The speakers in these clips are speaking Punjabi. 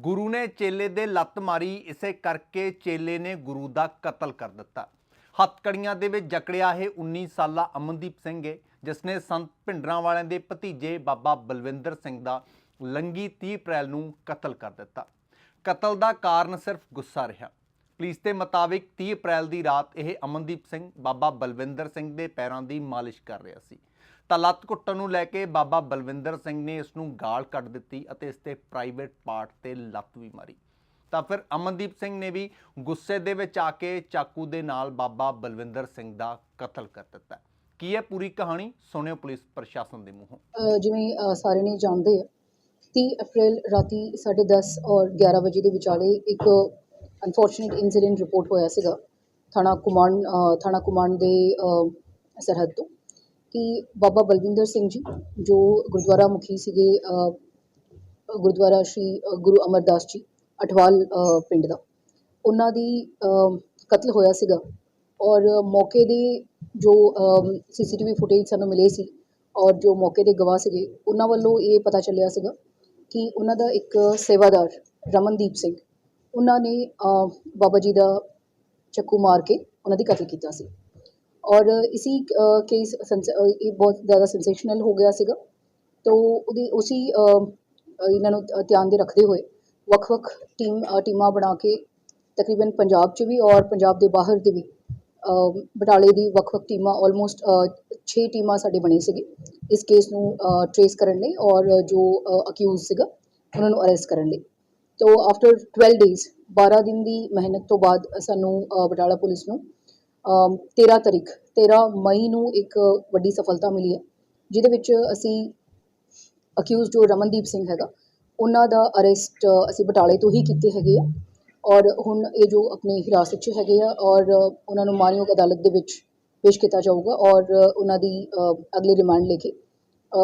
ਗੁਰੂ ਨੇ ਚੇਲੇ ਦੇ ਲੱਤ ਮਾਰੀ, ਇਸੇ ਕਰਕੇ ਚੇਲੇ ਨੇ ਗੁਰੂ ਦਾ ਕਤਲ ਕਰ ਦਿੱਤਾ। ਹੱਥਕੜੀਆਂ ਦੇ ਵਿੱਚ ਜਕੜਿਆ ਇਹ 19 ਸਾਲਾ ਅਮਨਦੀਪ ਸਿੰਘ ਹੈ ਜਿਸ ਨੇ ਸੰਤ ਭਿੰਡਰਾਂ ਵਾਲਿਆਂ ਦੇ ਭਤੀਜੇ ਬਾਬਾ ਬਲਵਿੰਦਰ ਸਿੰਘ ਦਾ ਲੰਗੀ 30 ਅਪ੍ਰੈਲ ਨੂੰ ਕਤਲ ਕਰ ਦਿੱਤਾ। ਕਤਲ ਦਾ ਕਾਰਨ ਸਿਰਫ ਗੁੱਸਾ ਰਿਹਾ। ਪੁਲਿਸ ਦੇ ਮੁਤਾਬਿਕ 30 ਅਪ੍ਰੈਲ ਦੀ ਰਾਤ ਇਹ ਅਮਨਦੀਪ ਸਿੰਘ, ਬਾਬਾ ਬਲਵਿੰਦਰ ਸਿੰਘ ਦੇ ਪੈਰਾਂ ਦੀ ਮਾਲਿਸ਼ ਕਰ ਰਿਹਾ ਸੀ। ਤਾਂ ਲੱਤ ਕੁੱਟਣ ਨੂੰ ਲੈ ਕੇ ਬਾਬਾ ਬਲਵਿੰਦਰ ਸਿੰਘ ਨੇ ਇਸ ਨੂੰ ਗਾਲ ਕੱਢ ਦਿੱਤੀ ਅਤੇ ਇਸ ਤੇ ਪ੍ਰਾਈਵੇਟ ਪਾਰਟ ਤੇ ਲੱਤ ਵੀ ਮਾਰੀ। ਤਾਂ ਫਿਰ ਅਮਨਦੀਪ ਸਿੰਘ ਨੇ ਵੀ ਗੁੱਸੇ ਦੇ ਵਿੱਚ ਆ ਕੇ ਚਾਕੂ ਦੇ ਨਾਲ ਬਾਬਾ ਬਲਵਿੰਦਰ ਸਿੰਘ ਦਾ ਕਤਲ ਕਰ ਦਿੱਤਾ। ਕੀ ਹੈ ਪੂਰੀ ਕਹਾਣੀ? ਸੁਣਿਓ ਪੁਲਿਸ ਪ੍ਰਸ਼ਾਸਨ ਦੇ ਮੂੰਹੋਂ। ਜਿਵੇਂ ਸਾਰੇ ਨੇ ਜਾਣਦੇ ਆ 30 ਅਪ੍ਰੈਲ ਰਾਤੀ 10:30 ਔਰ 11 ਵਜੇ ਦੇ ਵਿਚਾਲੇ ਇੱਕ ਅਨਫੋਰਚੂਨੇਟ ਇਨਸੀਡੈਂਟ ਰਿਪੋਰਟ ਹੋਇਆ ਸੀਗਾ। ਥਾਣਾ ਕੁਮਾਨ ਥਾਣਾ ਕੁਮਾਨ ਦੇ ਸਰਹੱਦ ਤੋਂ। ਕਿ ਬਾਬਾ ਬਲਵਿੰਦਰ ਸਿੰਘ ਜੀ, ਜੋ ਗੁਰਦੁਆਰਾ ਮੁਖੀ ਸੀਗੇ ਗੁਰਦੁਆਰਾ ਸ਼੍ਰੀ ਗੁਰੂ ਅਮਰਦਾਸ ਜੀ, ਅਠਵਾਲ ਪਿੰਡ ਦਾ। ਉਹਨਾਂ ਦੀ ਕਤਲ ਹੋਇਆ ਸੀਗਾ ਔਰ ਮੌਕੇ ਦੇ ਜੋ ਸੀਸੀਟੀਵੀ ਫੁਟੇਜ ਸਾਨੂੰ ਮਿਲੇ ਸੀ ਔਰ ਜੋ ਮੌਕੇ ਦੇ ਗਵਾਹ ਸੀਗੇ, ਉਹਨਾਂ ਵੱਲੋਂ ਇਹ ਪਤਾ ਚੱਲਿਆ ਸੀਗਾ ਕਿ ਉਹਨਾਂ ਦਾ ਇੱਕ ਸੇਵਾਦਾਰ ਰਮਨਦੀਪ ਸਿੰਘ, ਉਹਨਾਂ ਨੇ ਬਾਬਾ ਜੀ ਦਾ ਚੱਕੂ ਮਾਰ ਕੇ ਉਹਨਾਂ ਦੀ ਕਤਲ ਕੀਤਾ ਸੀ। ਔਰ ਇसी ਕੇਸ ਇਹ ਬਹੁਤ ਜ਼ਿਆਦਾ ਸੈਂਸੇਸ਼ਨਲ ਹੋ ਗਿਆ ਸੀਗਾ। ਤੋ ਉਹਦੀ ਉसी ਇਹਨਾਂ ਨੂੰ ਧਿਆਨ ਦੇ ਰੱਖਦੇ ਹੋਏ ਵੱਖ-ਵੱਖ ਟੀਮ ਟੀਮਾਂ ਬਣਾ ਕੇ ਤਕਰੀਬਨ ਪੰਜਾਬ 'ਚ ਵੀ ਔਰ ਪੰਜਾਬ ਦੇ ਬਾਹਰ ਦੇ ਵੀ ਬਟਾਲੇ ਦੀ ਵੱਖ-ਵੱਖ ਟੀਮਾਂ ਆਲਮੋਸਟ 6 ਟੀਮਾਂ ਸਾਡੇ ਬਣੀ ਸੀਗੀ। ਇਸ ਕੇਸ ਨੂੰ ਟਰੇਸ ਕਰਨ ਲਈ ਔਰ ਜੋ ਅਕਿਊਜ਼ ਸੀਗਾ, ਉਹਨਾਂ ਨੂੰ ਅਰੈਸਟ ਕਰਨ ਲਈ। ਤੋ ਆਫਟਰ 12 ਡੇਜ਼ 12 ਦਿਨ ਦੀ ਮਿਹਨਤ ਤੋਂ ਬਾਅਦ ਸਾਨੂੰ ਬਟਾਲਾ ਪੁਲਿਸ ਨੂੰ 13 ਤਾਰੀਖ 13 ਮਈ ਨੂੰ ਇੱਕ ਵੱਡੀ ਸਫਲਤਾ ਮਿਲੀ ਹੈ ਜਿਹਦੇ ਵਿੱਚ ਅਸੀਂ ਅਕਿਊਜ਼ ਜੋ ਰਮਨਦੀਪ ਸਿੰਘ ਹੈਗਾ ਉਹਨਾਂ ਦਾ ਅਰੈਸਟ ਅਸੀਂ ਬਟਾਲੇ ਤੋਂ ਹੀ ਕੀਤੇ ਹੈਗੇ ਆ ਔਰ ਹੁਣ ਇਹ ਜੋ ਆਪਣੇ ਹਿਰਾਸਤ 'ਚ ਹੈਗੇ ਆ ਔਰ ਉਹਨਾਂ ਨੂੰ ਮਾਨਯੋਗ ਅਦਾਲਤ ਦੇ ਵਿੱਚ ਪੇਸ਼ ਕੀਤਾ ਜਾਊਗਾ ਔਰ ਉਹਨਾਂ ਦੀ ਅ, ਅਗਲੀ ਰਿਮਾਂਡ ਲੈ ਕੇ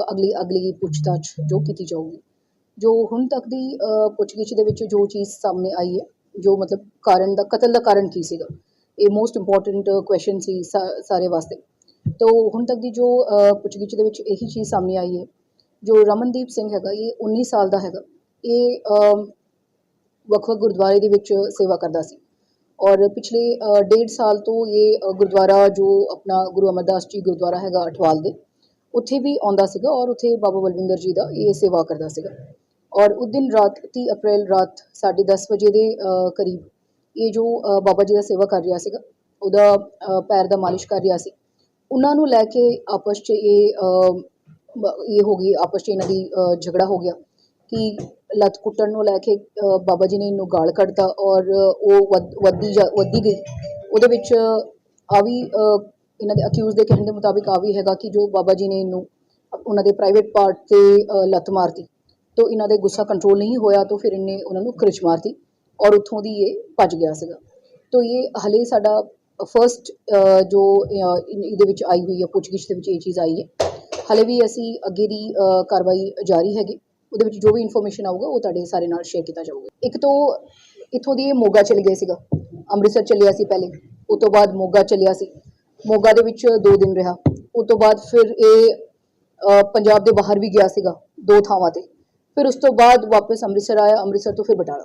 ਅਗਲੀ ਅਗਲੀ ਪੁੱਛਤਾਛ ਜੋ ਕੀਤੀ ਜਾਊਗੀ। ਜੋ ਹੁਣ ਤੱਕ ਦੀ ਪੁੱਛਗਿੱਛ ਦੇ ਵਿੱਚ ਜੋ ਚੀਜ਼ ਸਾਹਮਣੇ ਆਈ ਹੈ ਜੋ ਮਤਲਬ ਕਾਰਨ ਦਾ ਕਤਲ ਦਾ ਕਾਰਨ ਕੀ ਸੀਗਾ ਇਹ ਮੋਸਟ ਇੰਪੋਰਟੈਂਟ ਕੁਐਸਚਨ ਸੀ ਸਾ- ਸਾਰੇ ਵਾਸਤੇ। ਤੋ ਹੁਣ ਤੱਕ ਦੀ ਜੋ ਪੁੱਛਗਿੱਛ ਦੇ ਵਿੱਚ ਇਹੀ ਚੀਜ਼ ਸਾਹਮਣੇ ਆਈ ਹੈ ਜੋ ਰਮਨਦੀਪ ਸਿੰਘ ਹੈਗਾ ਇਹ 19 ਸਾਲ ਦਾ ਹੈਗਾ। ਇਹ ਵੱਖ-ਵੱਖ ਗੁਰਦੁਆਰੇ ਦੇ ਵਿੱਚ ਸੇਵਾ ਕਰਦਾ ਸੀ। ਔਰ ਪਿਛਲੇ ਅ, ਡੇਢ ਸਾਲ ਤੋਂ ਇਹ ਗੁਰਦੁਆਰਾ ਜੋ ਆਪਣਾ ਗੁਰੂ ਅਮਰਦਾਸ ਜੀ ਗੁਰਦੁਆਰਾ ਹੈਗਾ ਅਠਵਾਲ ਦੇ ਉੱਥੇ ਵੀ ਆਉਂਦਾ ਸੀਗਾ ਔਰ ਉੱਥੇ ਬਾਬਾ ਬਲਵਿੰਦਰ ਜੀ ਦਾ ਇਹ ਸੇਵਾ ਕਰਦਾ ਸੀਗਾ। ਔਰ ਉਸ ਦਿਨ ਰਾਤ 30 ਅਪ੍ਰੈਲ ਰਾਤ 10:30 ਵਜੇ ਦੇ ਕਰੀਬ ਇਹ ਜੋ ਬਾਬਾ ਜੀ ਦਾ ਸੇਵਾ ਕਰ ਰਿਹਾ ਸੀਗਾ, ਉਹਦਾ ਪੈਰ ਦਾ ਮਾਲਿਸ਼ ਕਰ ਰਿਹਾ ਸੀ, ਉਹਨਾਂ ਨੂੰ ਲੈ ਕੇ ਆਪਸ 'ਚ ਇਹ ਇਹ ਹੋ ਗਈ, ਆਪਸ 'ਚ ਇਹਨਾਂ ਦੀ ਝਗੜਾ ਹੋ ਗਿਆ ਕਿ ਲੱਤ ਕੁੱਟਣ ਨੂੰ ਲੈ ਕੇ ਬਾਬਾ ਜੀ ਨੇ ਇਹਨੂੰ ਗਾਲ ਕੱਢਤਾ ਔਰ ਉਹ ਵੱਧ- ਵੱਧਦੀ ਜਾ- ਵੱਧਦੀ ਗਈ। ਉਹਦੇ ਵਿੱਚ ਆ ਵੀ ਇਹਨਾਂ ਦੇ ਅਕਿਊਜ਼ ਦੇ ਕਹਿਣ ਦੇ ਮੁਤਾਬਿਕ ਆ ਵੀ ਹੈਗਾ ਕਿ ਜੋ ਬਾਬਾ ਜੀ ਨੇ ਇਹਨੂੰ, ਉਹਨਾਂ ਦੇ ਪ੍ਰਾਈਵੇਟ ਪਾਰਟ ਤੇ ਲੱਤ ਮਾਰਤੀ। ਤੋਂ ਇਹਨਾਂ ਦੇ ਗੁੱਸਾ ਕੰਟਰੋਲ ਨਹੀਂ ਹੋਇਆ, ਤਾਂ ਫਿਰ ਇਹਨੇ ਉਹਨਾਂ ਨੂੰ ਖਿੱਚ ਮਾਰਤੀ। ਔਰ ਉੱਥੋਂ ਦੀ ਇਹ ਭੱਜ ਗਿਆ ਸੀਗਾ। ਤੋ ਇਹ ਹਲੇ ਸਾਡਾ ਫਰਸਟ ਜੋ ਇਹਦੇ ਵਿੱਚ ਆਈ ਹੋਈ ਹੈ, ਪੁੱਛਗਿੱਛ ਦੇ ਵਿੱਚ ਇਹ ਚੀਜ਼ ਆਈ ਹੈ। ਹਲੇ ਵੀ ਅਸੀਂ ਅੱਗੇ ਦੀ ਕਾਰਵਾਈ ਜਾਰੀ ਹੈਗੀ। ਉਹਦੇ ਵਿੱਚ ਜੋ ਵੀ ਇਨਫੋਰਮੇਸ਼ਨ ਆਊਗਾ, ਉਹ ਤੁਹਾਡੇ ਸਾਰੇ ਨਾਲ ਸ਼ੇਅਰ ਕੀਤਾ ਜਾਊਗਾ। ਇੱਕ ਤੋਂ ਇੱਥੋਂ ਦੀ ਇਹ ਮੋਗਾ ਚਲੇ ਗਏ ਸੀਗਾ। ਅੰਮ੍ਰਿਤਸਰ ਚੱਲਿਆ ਸੀ ਪਹਿਲੇ। ਉਸ ਤੋਂ ਬਾਅਦ ਮੋਗਾ ਚੱਲਿਆ ਸੀ। ਮੋਗਾ ਦੇ ਵਿੱਚ 2 ਦਿਨ ਰਿਹਾ। ਉਸ ਤੋਂ ਬਾਅਦ ਫਿਰ ਇਹ ਪੰਜਾਬ ਦੇ ਬਾਹਰ ਵੀ ਗਿਆ ਸੀਗਾ, ਦੋ ਥਾਵਾਂ ਤੇ। ਫਿਰ ਉਸ ਤੋਂ ਬਾਅਦ ਵਾਪਸ ਅੰਮ੍ਰਿਤਸਰ ਆਇਆ, ਅੰਮ੍ਰਿਤਸਰ ਤੋਂ ਫਿਰ ਬਟਾਲਾ।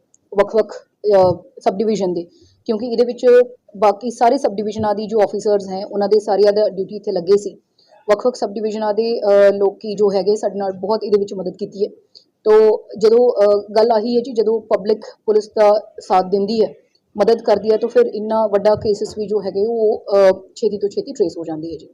ਵੱਖ-ਵੱਖ ਸਬ ਡਿਵੀਜ਼ਨ ਦੇ। ਕਿਉਂਕਿ ਇਹਦੇ ਵਿੱਚ ਬਾਕੀ ਸਾਰੇ ਸਬ ਡਿਵੀਜ਼ਨਾਂ ਦੀ ਜੋ ਆਫੀਸਰਸ ਹੈ ਉਹਨਾਂ ਦੇ ਸਾਰਿਆਂ ਦਾ ਡਿਊਟੀ ਇੱਥੇ ਲੱਗੇ ਸੀ। ਵੱਖ-ਵੱਖ ਸਬ ਡਿਵੀਜ਼ਨਾਂ ਦੇ ਅ, ਲੋਕੀ ਜੋ ਹੈਗੇ ਸਾਡੇ ਨਾਲ ਬਹੁਤ ਇਹਦੇ ਵਿੱਚ ਮਦਦ ਕੀਤੀ ਹੈ। ਤੋ ਜਦੋਂ ਗੱਲ ਆਹੀ ਹੈ ਜੀ ਜਦੋਂ ਪਬਲਿਕ ਪੁਲਿਸ ਦਾ ਸਾਥ ਦਿੰਦੀ ਹੈ ਮਦਦ ਕਰਦੀ ਹੈ ਤਾਂ ਫਿਰ ਇੰਨਾ ਵੱਡਾ ਕੇਸਿਸ ਵੀ ਜੋ ਹੈਗੇ ਉਹ ਛੇਤੀ ਤੋਂ ਛੇਤੀ ਟਰੇਸ ਹੋ ਜਾਂਦੀ ਹੈ ਜੀ।